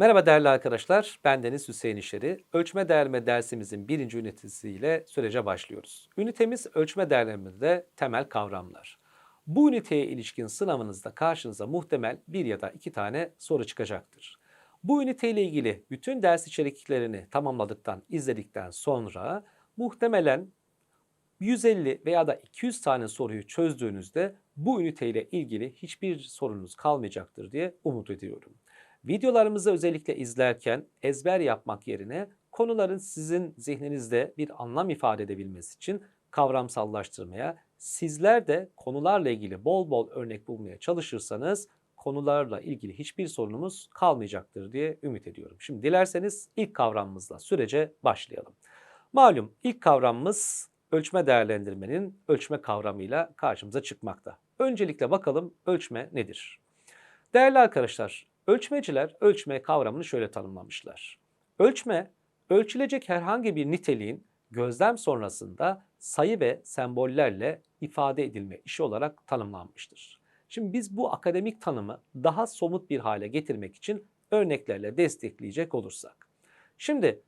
Merhaba değerli arkadaşlar, ben Deniz Hüseyin İşeri. Ölçme değerleme dersimizin birinci ünitesiyle sürece başlıyoruz. Ünitemiz ölçme değerlemede temel kavramlar. Bu üniteye ilişkin sınavınızda karşınıza muhtemel bir ya da iki tane soru çıkacaktır. Bu üniteyle ilgili bütün ders içeriklerini tamamladıktan, izledikten sonra muhtemelen 150 veya da 200 tane soruyu çözdüğünüzde bu üniteyle ilgili hiçbir sorunuz kalmayacaktır diye umut ediyorum. Videolarımızı özellikle izlerken ezber yapmak yerine konuların sizin zihninizde bir anlam ifade edebilmesi için kavramsallaştırmaya, sizler de konularla ilgili bol bol örnek bulmaya çalışırsanız konularla ilgili hiçbir sorunumuz kalmayacaktır diye ümit ediyorum. Şimdi dilerseniz ilk kavramımızla sürece başlayalım. Malum ilk kavramımız ölçme değerlendirmenin ölçme kavramıyla karşımıza çıkmakta. Öncelikle bakalım ölçme nedir? Değerli arkadaşlar, ölçmeciler ölçme kavramını şöyle tanımlamışlar. Ölçme, ölçülecek herhangi bir niteliğin gözlem sonrasında sayı ve sembollerle ifade edilme işi olarak tanımlanmıştır. Şimdi biz bu akademik tanımı daha somut bir hale getirmek için örneklerle destekleyecek olursak. Şimdi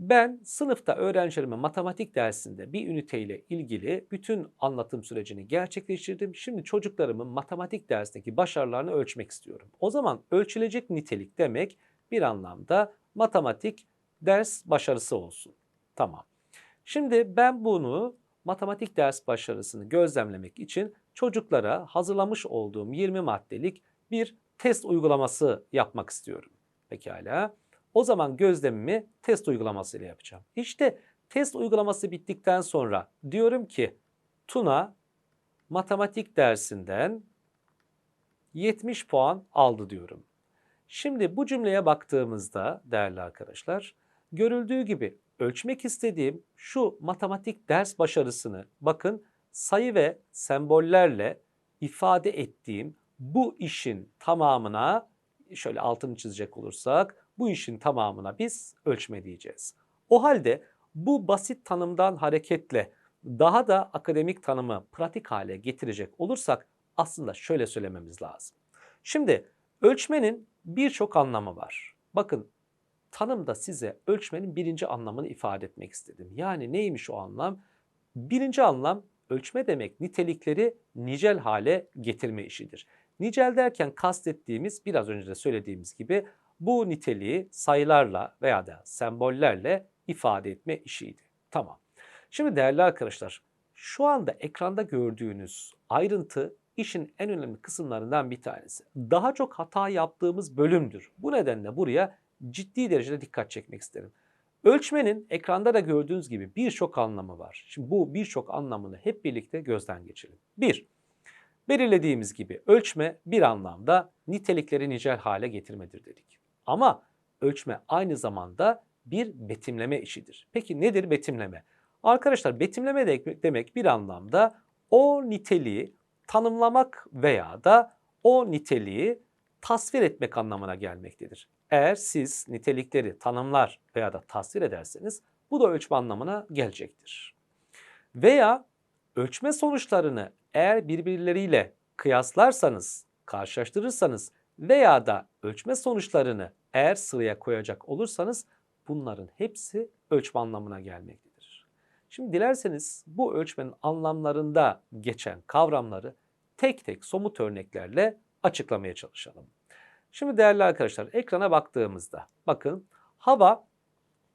ben sınıfta öğrencilerime matematik dersinde bir üniteyle ilgili bütün anlatım sürecini gerçekleştirdim. Şimdi çocuklarımın matematik dersindeki başarılarını ölçmek istiyorum. O zaman ölçülecek nitelik demek bir anlamda matematik ders başarısı olsun. Tamam. Şimdi ben bunu matematik ders başarısını gözlemlemek için çocuklara hazırlamış olduğum 20 maddelik bir test uygulaması yapmak istiyorum. Pekala. O zaman gözlemimi test uygulamasıyla yapacağım. İşte test uygulaması bittikten sonra diyorum ki Tuna matematik dersinden 70 puan aldı diyorum. Şimdi bu cümleye baktığımızda değerli arkadaşlar görüldüğü gibi ölçmek istediğim şu matematik ders başarısını bakın sayı ve sembollerle ifade ettiğim bu işin tamamına şöyle altını çizecek olursak bu işin tamamına biz ölçme diyeceğiz. O halde bu basit tanımdan hareketle daha da akademik tanımı pratik hale getirecek olursak aslında şöyle söylememiz lazım. Şimdi ölçmenin birçok anlamı var. Bakın tanımda size ölçmenin birinci anlamını ifade etmek istedim. Yani neymiş o anlam? Birinci anlam ölçme demek nitelikleri nicel hale getirme işidir. Nicel derken kastettiğimiz biraz önce de söylediğimiz gibi bu niteliği sayılarla veya da sembollerle ifade etme işiydi. Tamam. Şimdi değerli arkadaşlar şu anda ekranda gördüğünüz ayrıntı işin en önemli kısımlarından bir tanesi. Daha çok hata yaptığımız bölümdür. Bu nedenle buraya ciddi derecede dikkat çekmek isterim. Ölçmenin ekranda da gördüğünüz gibi birçok anlamı var. Şimdi bu birçok anlamını hep birlikte gözden geçirelim. 1. Belirlediğimiz gibi ölçme bir anlamda nitelikleri nicel hale getirmedir dedik. Ama ölçme aynı zamanda bir betimleme işidir. Peki nedir betimleme? Arkadaşlar betimleme demek bir anlamda o niteliği tanımlamak veya da o niteliği tasvir etmek anlamına gelmektedir. Eğer siz nitelikleri tanımlar veya da tasvir ederseniz bu da ölçme anlamına gelecektir. Veya ölçme sonuçlarını eğer birbirleriyle kıyaslarsanız, karşılaştırırsanız veya da ölçme sonuçlarını eğer sıraya koyacak olursanız bunların hepsi ölçme anlamına gelmektedir. Şimdi dilerseniz bu ölçmenin anlamlarında geçen kavramları tek tek somut örneklerle açıklamaya çalışalım. Şimdi değerli arkadaşlar ekrana baktığımızda bakın hava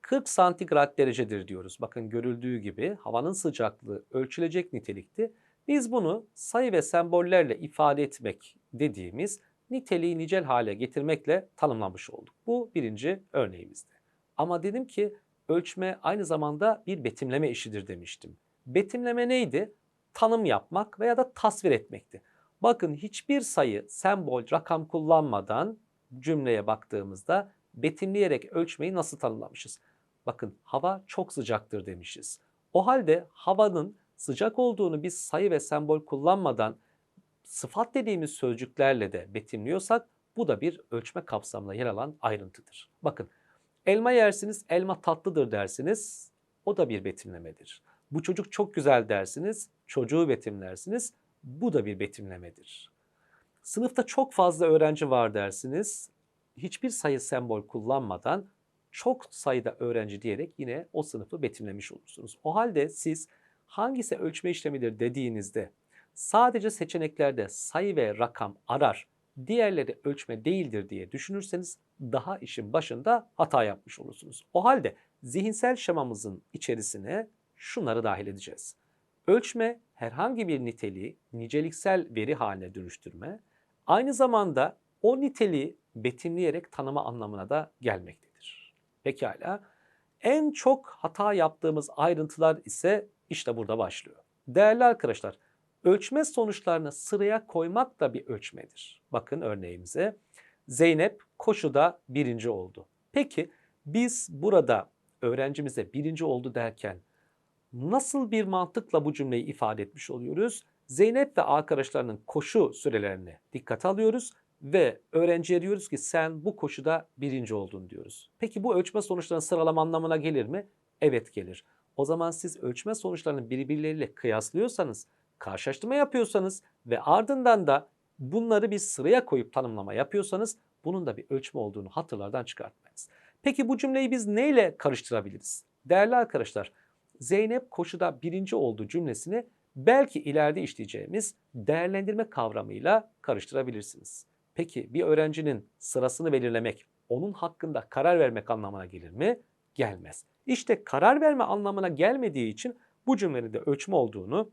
40 santigrat derecedir diyoruz. Bakın görüldüğü gibi havanın sıcaklığı ölçülecek nitelikti. Biz bunu sayı ve sembollerle ifade etmek dediğimiz niteliği nicel hale getirmekle tanımlamış olduk. Bu birinci örneğimizdi. Ama dedim ki ölçme aynı zamanda bir betimleme işidir demiştim. Betimleme neydi? Tanım yapmak veya da tasvir etmekti. Bakın hiçbir sayı, sembol, rakam kullanmadan cümleye baktığımızda betimleyerek ölçmeyi nasıl tanımlamışız? Bakın hava çok sıcaktır demişiz. O halde havanın sıcak olduğunu biz sayı ve sembol kullanmadan sıfat dediğimiz sözcüklerle de betimliyorsak bu da bir ölçme kapsamına yer alan ayrıntıdır. Bakın elma yersiniz elma tatlıdır dersiniz o da bir betimlemedir. Bu çocuk çok güzel dersiniz çocuğu betimlersiniz bu da bir betimlemedir. Sınıfta çok fazla öğrenci var dersiniz hiçbir sayı sembol kullanmadan çok sayıda öğrenci diyerek yine o sınıfı betimlemiş olursunuz. O halde siz hangisi ölçme işlemidir dediğinizde sadece seçeneklerde sayı ve rakam arar, diğerleri ölçme değildir diye düşünürseniz daha işin başında hata yapmış olursunuz. O halde zihinsel şemamızın içerisine şunları dahil edeceğiz. Ölçme herhangi bir niteliği niceliksel veri haline dönüştürme, aynı zamanda o niteliği betimleyerek tanıma anlamına da gelmektedir. Pekala. En çok hata yaptığımız ayrıntılar ise işte burada başlıyor. Değerli arkadaşlar, ölçme sonuçlarını sıraya koymak da bir ölçmedir. Bakın örneğimize. Zeynep koşuda birinci oldu. Peki biz burada öğrencimize birinci oldu derken nasıl bir mantıkla bu cümleyi ifade etmiş oluyoruz? Zeynep ve arkadaşlarının koşu sürelerini dikkate alıyoruz ve öğrenciye diyoruz ki sen bu koşuda birinci oldun diyoruz. Peki bu ölçme sonuçlarının sıralama anlamına gelir mi? Evet gelir. O zaman siz ölçme sonuçlarını birbirleriyle kıyaslıyorsanız, karşılaştırma yapıyorsanız ve ardından da bunları bir sıraya koyup tanımlama yapıyorsanız bunun da bir ölçme olduğunu hatırlardan çıkartmayız. Peki bu cümleyi biz neyle karıştırabiliriz? Değerli arkadaşlar, Zeynep koşuda birinci oldu cümlesini belki ileride işleyeceğimiz değerlendirme kavramıyla karıştırabilirsiniz. Peki bir öğrencinin sırasını belirlemek, onun hakkında karar vermek anlamına gelir mi? Gelmez. İşte karar verme anlamına gelmediği için bu cümlenin de ölçme olduğunu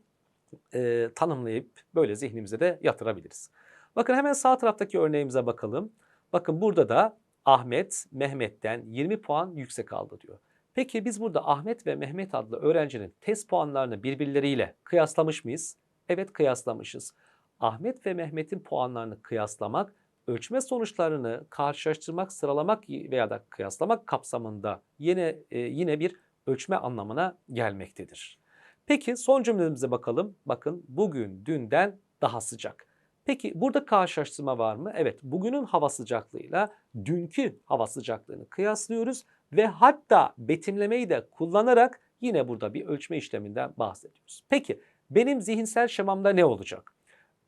e, tanımlayıp böyle zihnimize de yatırabiliriz. Bakın hemen sağ taraftaki örneğimize bakalım. Bakın burada da Ahmet Mehmet'ten 20 puan yüksek aldı diyor. Peki biz burada Ahmet ve Mehmet adlı öğrencinin test puanlarını birbirleriyle kıyaslamış mıyız? Evet kıyaslamışız. Ahmet ve Mehmet'in puanlarını kıyaslamak, ölçme sonuçlarını karşılaştırmak, sıralamak veya da kıyaslamak kapsamında yine e, yine bir ölçme anlamına gelmektedir. Peki son cümlemize bakalım. Bakın bugün dünden daha sıcak. Peki burada karşılaştırma var mı? Evet bugünün hava sıcaklığıyla dünkü hava sıcaklığını kıyaslıyoruz ve hatta betimlemeyi de kullanarak yine burada bir ölçme işleminden bahsediyoruz. Peki benim zihinsel şemamda ne olacak?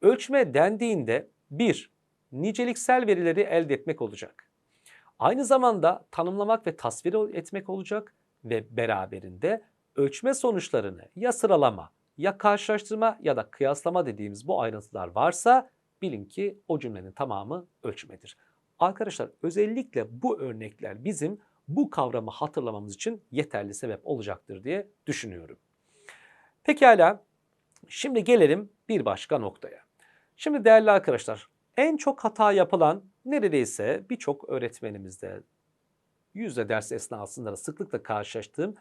Ölçme dendiğinde bir, niceliksel verileri elde etmek olacak. Aynı zamanda tanımlamak ve tasvir etmek olacak ve beraberinde ölçme sonuçlarını ya sıralama, ya karşılaştırma ya da kıyaslama dediğimiz bu ayrıntılar varsa bilin ki o cümlenin tamamı ölçmedir. Arkadaşlar özellikle bu örnekler bizim bu kavramı hatırlamamız için yeterli sebep olacaktır diye düşünüyorum. Pekala şimdi gelelim bir başka noktaya. Şimdi değerli arkadaşlar en çok hata yapılan neredeyse birçok öğretmenimizde yüzde ders esnasında da sıklıkla karşılaştığım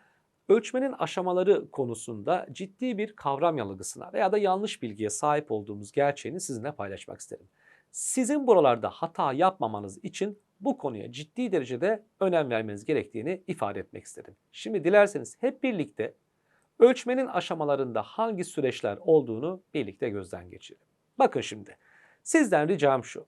ölçmenin aşamaları konusunda ciddi bir kavram yanılgısına veya da yanlış bilgiye sahip olduğumuz gerçeğini sizinle paylaşmak isterim. Sizin buralarda hata yapmamanız için bu konuya ciddi derecede önem vermeniz gerektiğini ifade etmek isterim. Şimdi dilerseniz hep birlikte ölçmenin aşamalarında hangi süreçler olduğunu birlikte gözden geçirelim. Bakın şimdi sizden ricam şu.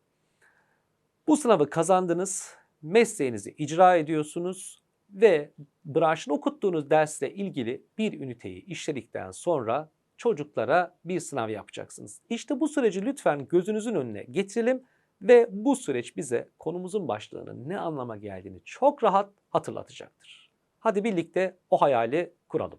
Bu sınavı kazandınız, mesleğinizi icra ediyorsunuz ve branşın okuttuğunuz dersle ilgili bir üniteyi işledikten sonra çocuklara bir sınav yapacaksınız. İşte bu süreci lütfen gözünüzün önüne getirelim ve bu süreç bize konumuzun başlığının ne anlama geldiğini çok rahat hatırlatacaktır. Hadi birlikte o hayali kuralım.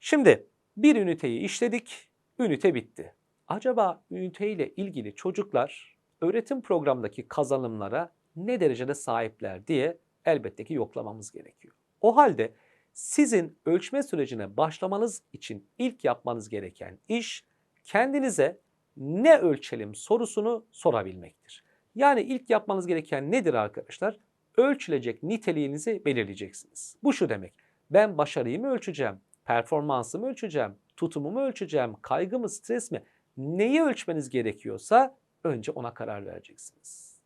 Şimdi bir üniteyi işledik, ünite bitti. Acaba üniteyle ilgili çocuklar öğretim programındaki kazanımlara ne derecede sahipler diye elbette ki yoklamamız gerekiyor. O halde sizin ölçme sürecine başlamanız için ilk yapmanız gereken iş kendinize ne ölçelim sorusunu sorabilmektir. Yani ilk yapmanız gereken nedir arkadaşlar? Ölçülecek niteliğinizi belirleyeceksiniz. Bu şu demek. Ben başarıyı mı ölçeceğim? Performansımı ölçeceğim? Tutumumu ölçeceğim? Kaygımı, stres mi? Neyi ölçmeniz gerekiyorsa önce ona karar vereceksiniz.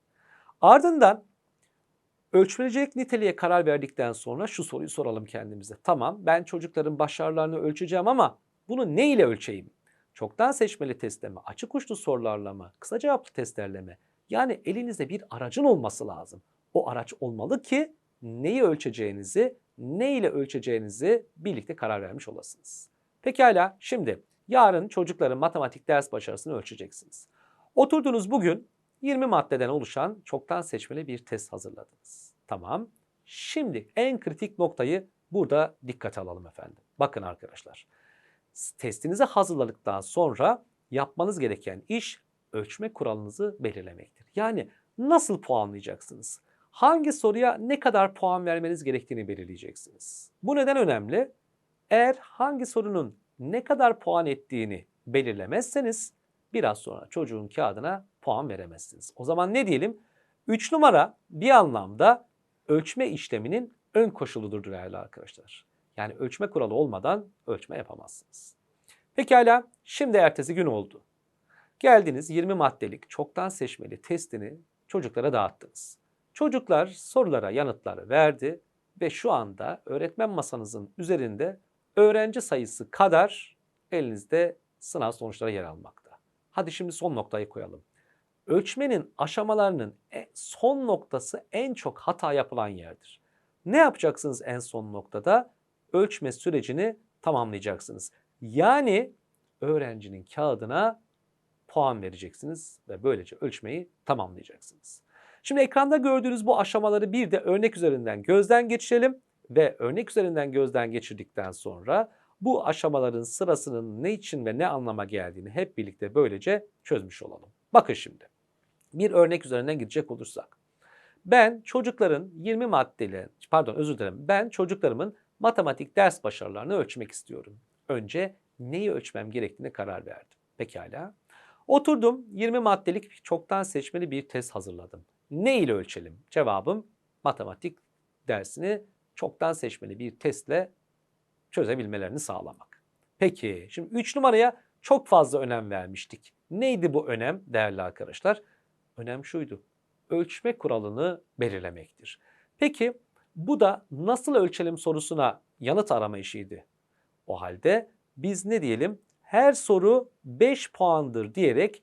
Ardından ölçülecek niteliğe karar verdikten sonra şu soruyu soralım kendimize. Tamam ben çocukların başarılarını ölçeceğim ama bunu ne ile ölçeyim? Çoktan seçmeli testle mi, açık uçlu sorularla mı, kısa cevaplı testlerle mi? Yani elinizde bir aracın olması lazım. O araç olmalı ki neyi ölçeceğinizi, ne ile ölçeceğinizi birlikte karar vermiş olasınız. Pekala şimdi yarın çocukların matematik ders başarısını ölçeceksiniz. Oturdunuz bugün 20 maddeden oluşan çoktan seçmeli bir test hazırladınız. Tamam. Şimdi en kritik noktayı burada dikkate alalım efendim. Bakın arkadaşlar. Testinizi hazırladıktan sonra yapmanız gereken iş ölçme kuralınızı belirlemektir. Yani nasıl puanlayacaksınız? Hangi soruya ne kadar puan vermeniz gerektiğini belirleyeceksiniz. Bu neden önemli? Eğer hangi sorunun ne kadar puan ettiğini belirlemezseniz biraz sonra çocuğun kağıdına puan veremezsiniz. O zaman ne diyelim? 3 numara bir anlamda ölçme işleminin ön koşuludur değerli arkadaşlar. Yani ölçme kuralı olmadan ölçme yapamazsınız. Pekala şimdi ertesi gün oldu. Geldiniz 20 maddelik çoktan seçmeli testini çocuklara dağıttınız. Çocuklar sorulara yanıtları verdi ve şu anda öğretmen masanızın üzerinde öğrenci sayısı kadar elinizde sınav sonuçları yer almakta. Hadi şimdi son noktayı koyalım. Ölçmenin aşamalarının e- son noktası en çok hata yapılan yerdir. Ne yapacaksınız en son noktada? Ölçme sürecini tamamlayacaksınız. Yani öğrencinin kağıdına puan vereceksiniz ve böylece ölçmeyi tamamlayacaksınız. Şimdi ekranda gördüğünüz bu aşamaları bir de örnek üzerinden gözden geçirelim ve örnek üzerinden gözden geçirdikten sonra bu aşamaların sırasının ne için ve ne anlama geldiğini hep birlikte böylece çözmüş olalım. Bakın şimdi bir örnek üzerinden gidecek olursak. Ben çocukların 20 maddeli, pardon özür dilerim, ben çocuklarımın matematik ders başarılarını ölçmek istiyorum. Önce neyi ölçmem gerektiğine karar verdim. Pekala. Oturdum 20 maddelik çoktan seçmeli bir test hazırladım. Ne ile ölçelim? Cevabım matematik dersini çoktan seçmeli bir testle çözebilmelerini sağlamak. Peki şimdi 3 numaraya çok fazla önem vermiştik. Neydi bu önem değerli arkadaşlar? Önem şuydu. Ölçme kuralını belirlemektir. Peki bu da nasıl ölçelim sorusuna yanıt arama işiydi. O halde biz ne diyelim? Her soru 5 puandır diyerek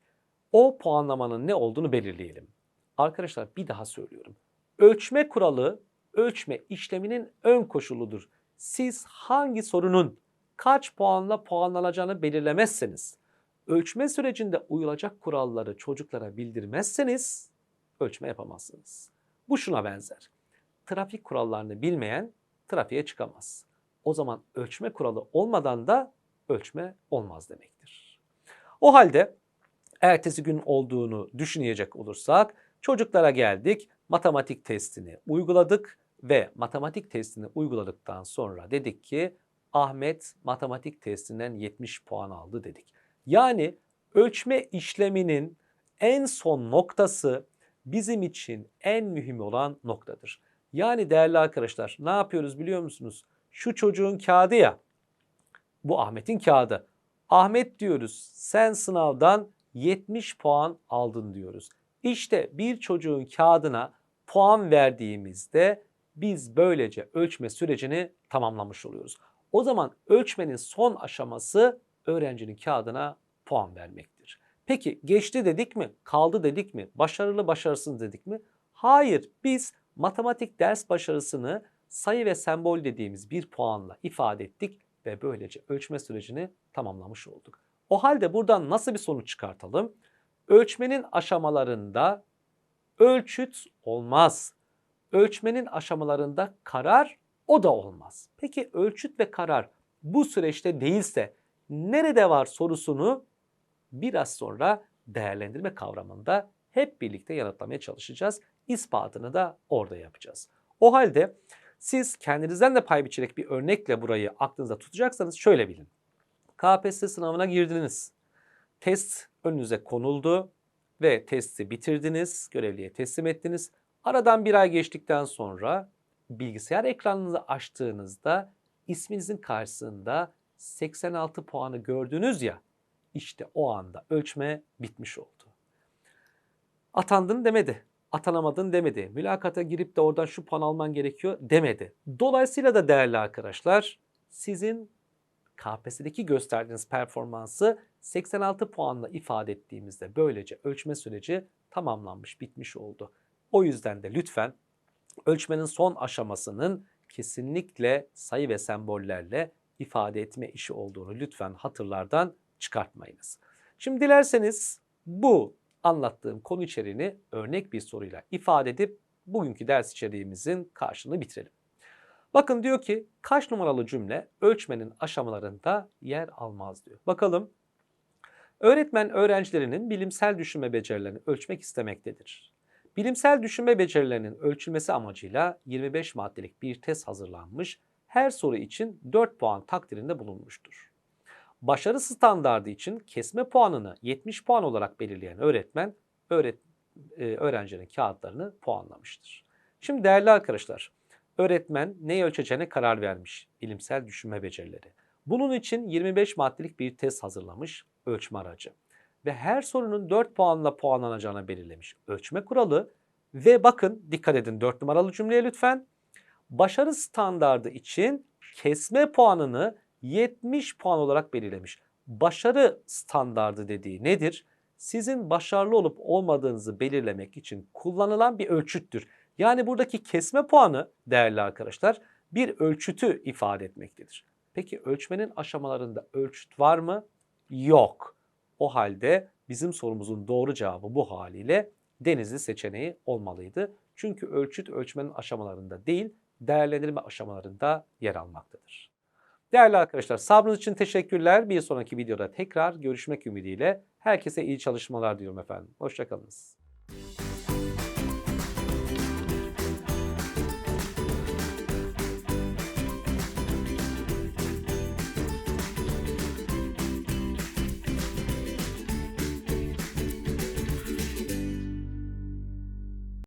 o puanlamanın ne olduğunu belirleyelim. Arkadaşlar bir daha söylüyorum. Ölçme kuralı ölçme işleminin ön koşuludur. Siz hangi sorunun kaç puanla puanlanacağını belirlemezseniz, ölçme sürecinde uyulacak kuralları çocuklara bildirmezseniz ölçme yapamazsınız. Bu şuna benzer. Trafik kurallarını bilmeyen trafiğe çıkamaz. O zaman ölçme kuralı olmadan da ölçme olmaz demektir. O halde ertesi gün olduğunu düşünecek olursak çocuklara geldik, matematik testini uyguladık ve matematik testini uyguladıktan sonra dedik ki Ahmet matematik testinden 70 puan aldı dedik. Yani ölçme işleminin en son noktası bizim için en mühim olan noktadır. Yani değerli arkadaşlar ne yapıyoruz biliyor musunuz? Şu çocuğun kağıdı ya, bu Ahmet'in kağıdı. Ahmet diyoruz sen sınavdan 70 puan aldın diyoruz. İşte bir çocuğun kağıdına puan verdiğimizde biz böylece ölçme sürecini tamamlamış oluyoruz. O zaman ölçmenin son aşaması öğrencinin kağıdına puan vermektir. Peki geçti dedik mi? Kaldı dedik mi? Başarılı başarısız dedik mi? Hayır biz matematik ders başarısını sayı ve sembol dediğimiz bir puanla ifade ettik ve böylece ölçme sürecini tamamlamış olduk. O halde buradan nasıl bir sonuç çıkartalım? Ölçmenin aşamalarında ölçüt olmaz. Ölçmenin aşamalarında karar o da olmaz. Peki ölçüt ve karar bu süreçte değilse nerede var sorusunu biraz sonra değerlendirme kavramında hep birlikte yanıtlamaya çalışacağız. İspatını da orada yapacağız. O halde siz kendinizden de pay biçerek bir örnekle burayı aklınızda tutacaksanız şöyle bilin. KPSS sınavına girdiniz. Test önünüze konuldu ve testi bitirdiniz, görevliye teslim ettiniz. Aradan bir ay geçtikten sonra bilgisayar ekranınızı açtığınızda isminizin karşısında 86 puanı gördünüz ya işte o anda ölçme bitmiş oldu. Atandın demedi. Atanamadın demedi. Mülakata girip de oradan şu puan alman gerekiyor demedi. Dolayısıyla da değerli arkadaşlar sizin KPSS'deki gösterdiğiniz performansı 86 puanla ifade ettiğimizde böylece ölçme süreci tamamlanmış, bitmiş oldu. O yüzden de lütfen ölçmenin son aşamasının kesinlikle sayı ve sembollerle ifade etme işi olduğunu lütfen hatırlardan çıkartmayınız. Şimdi dilerseniz bu anlattığım konu içeriğini örnek bir soruyla ifade edip bugünkü ders içeriğimizin karşılığını bitirelim. Bakın diyor ki kaç numaralı cümle ölçmenin aşamalarında yer almaz diyor. Bakalım. Öğretmen öğrencilerinin bilimsel düşünme becerilerini ölçmek istemektedir. Bilimsel düşünme becerilerinin ölçülmesi amacıyla 25 maddelik bir test hazırlanmış, her soru için 4 puan takdirinde bulunmuştur. Başarı standardı için kesme puanını 70 puan olarak belirleyen öğretmen öğret, e, öğrencinin kağıtlarını puanlamıştır. Şimdi değerli arkadaşlar, öğretmen neyi ölçeceğine karar vermiş, bilimsel düşünme becerileri. Bunun için 25 maddelik bir test hazırlamış ölçme aracı ve her sorunun 4 puanla puanlanacağını belirlemiş ölçme kuralı ve bakın dikkat edin 4 numaralı cümleye lütfen. Başarı standardı için kesme puanını 70 puan olarak belirlemiş. Başarı standardı dediği nedir? Sizin başarılı olup olmadığınızı belirlemek için kullanılan bir ölçüttür. Yani buradaki kesme puanı değerli arkadaşlar bir ölçütü ifade etmektedir. Peki ölçmenin aşamalarında ölçüt var mı? Yok. O halde bizim sorumuzun doğru cevabı bu haliyle denizli seçeneği olmalıydı. Çünkü ölçüt ölçmenin aşamalarında değil, değerlendirme aşamalarında yer almaktadır. Değerli arkadaşlar sabrınız için teşekkürler. Bir sonraki videoda tekrar görüşmek ümidiyle herkese iyi çalışmalar diyorum efendim. Hoşçakalınız.